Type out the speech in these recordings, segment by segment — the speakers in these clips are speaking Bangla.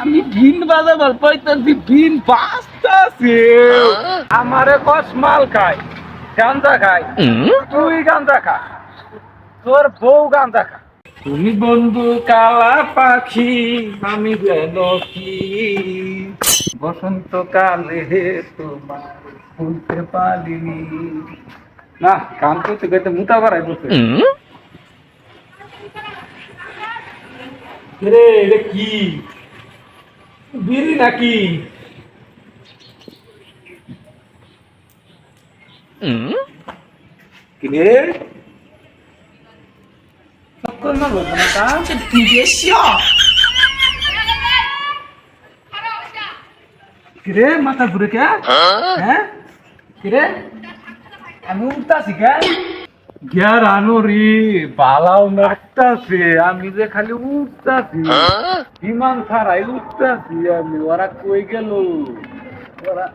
আমি ভিন বাজাবার পাইতাছি ভিন বাজতাছে আমারে কস মাল খাই গাঞ্জা খাই তুই খা তোর বউ খা। তুমি বন্ধু কালা পাখি আমি যেন কি? বসন্তকালে তোমার ভুলতে পারিনি। না গান করতে করতে মুতা বাড়াই বসে রে এটা কি? বিড়ি নাকি? কিনে কিরে? মাথা ঘুরে কে? হ্যাঁ? হ্যাঁ? কিরে? আমি উঠতাছি কে? গ্যার আনো রে বালাও আমি যে খালি উঠতাছি। বিমান ছাড়াই উঠতাছি আমি ওরা কই গেল? ওরা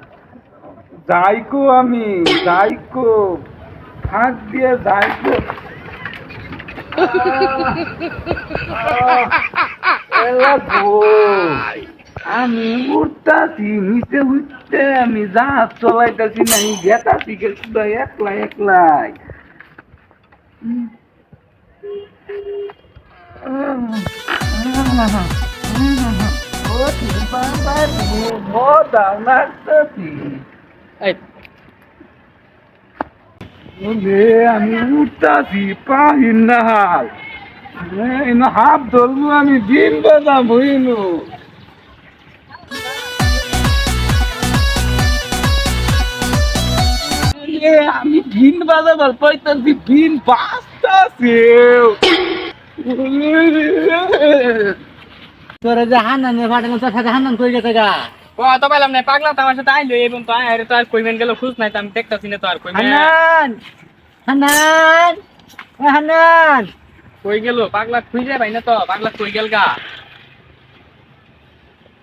যাইকো আমি যাইকো। ফাঁক দিয়ে যাইকো। আমি উঠতাছি নিচে উঠতে আমি জাহাজ চলাইতাছি নাই গেতাছি শুধু একলা একলাই। আমি উঠতাছি পাহিন না হাফ ধরবো আমি দিন বাজাম হইল। আমি ভিন বাজাবার পাইতাছি ভিন বাজতাছে তোরে যে হান্নান ফাটানো তোর সাথে হান্নান কই গেছে গা? ও তো পাইলাম না পাগলা তো আমার সাথে আইলো এবং তো আয় তো আর গেল খুশ নাই তো আমি দেখতাছি না তো আর কইবেন। হান্নান! হান্নান! এ হান্নান! কই গেল? পাগলা খুঁজে পাই না তো পাগলা কই গেল গা?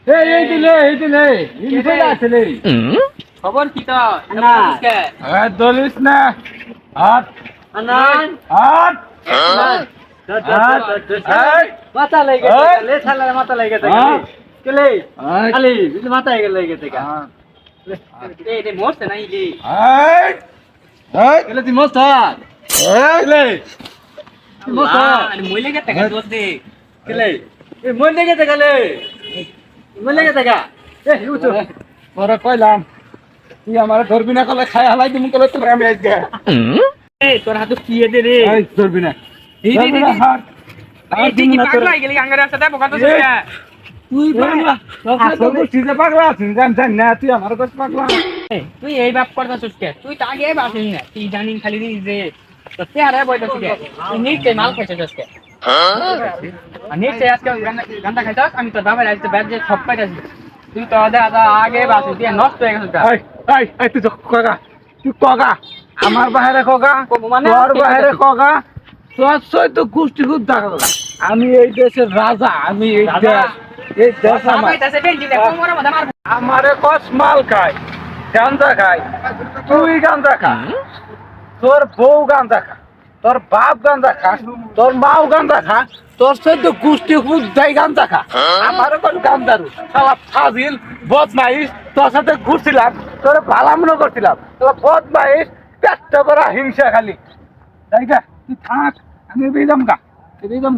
এই এই দিলে এই দিলে এই আসলে খবর কি তো না। এই দলিস না হাত হান্নান হাত হান্নান এই, মাথা লাগে এই। লে ছালার মাথা লাগে গেছে হ্যাঁ। কেলে এই, খালি কিন্তু মাথা লাগে গেছে গা হাত, এ এ মোরছে না ইলি এই, এই, কেলে তুই মস্ত এই, কেলে তুই মস্ত আর মইলে কে টাকা দোস দে কেলে এ মন লেগে গেছে গেলে মন লেগে গেছে গা এ উঠো তোরে কইলাম তুই আমার ধরবি না কলে খাই হালাই দিমু কলে তোর আমি আজকে। এ তোর হাতে কি দে রে? এই ধরবি না। এই দে, ধরবি দে, হাত। তুই দিমু না তোরে। পাগলা গেলি আঙ্গারে সাথে বোকা তো এ, তুই পাগলা। আসল গোষ্ঠী যে পাগলা আছিস জান জান না তুই আমার কাছে পাগলা। তুই এই বাপ করতাছিস কে? তুই তো আগে বাসিস না। তুই জানি খালি যে তো চেহারা বইতাছিস কে? তুই নিচে মাল খাইছিস আজকে আর নিচে আজকে গান্দা খাইতাস আমি তো বাবার আজকে ব্যাগ যে সব পাইতাছি। তুই তো আগে বাসিস দিয়ে নষ্ট হয়ে গেছিস। এই এই এই তুই তো কগা তুই কগা। আমার বাহিরে কগা মানে? তোর বাহিরে কগা। তোর সই তো গোষ্ঠী খুব দেখা আমি এই দেশের রাজা আমি এই রাজা? দেশ এই দেশ বাবা আমার। কস মাল খাই গাঞ্জা খাই তুই খা। তোর বউ গাঞ্জা খা। তোর বাপ গাঞ্জা খা। তোর মাও গাঞ্জা খা। তোর সৈদ্য গোষ্ঠী খুব যাই গাঞ্জা খা। আমার কোন গাঞ্জারু শালা ফাজিল বদমাইশ তোর সাথে ঘুরছিলাম। তোর ভালা মনে করছিলাম। তোর বদমাইশ পেটটা করা হিংসা খালি। তাই তুই থাক, আমি বেজাম গা বেজাম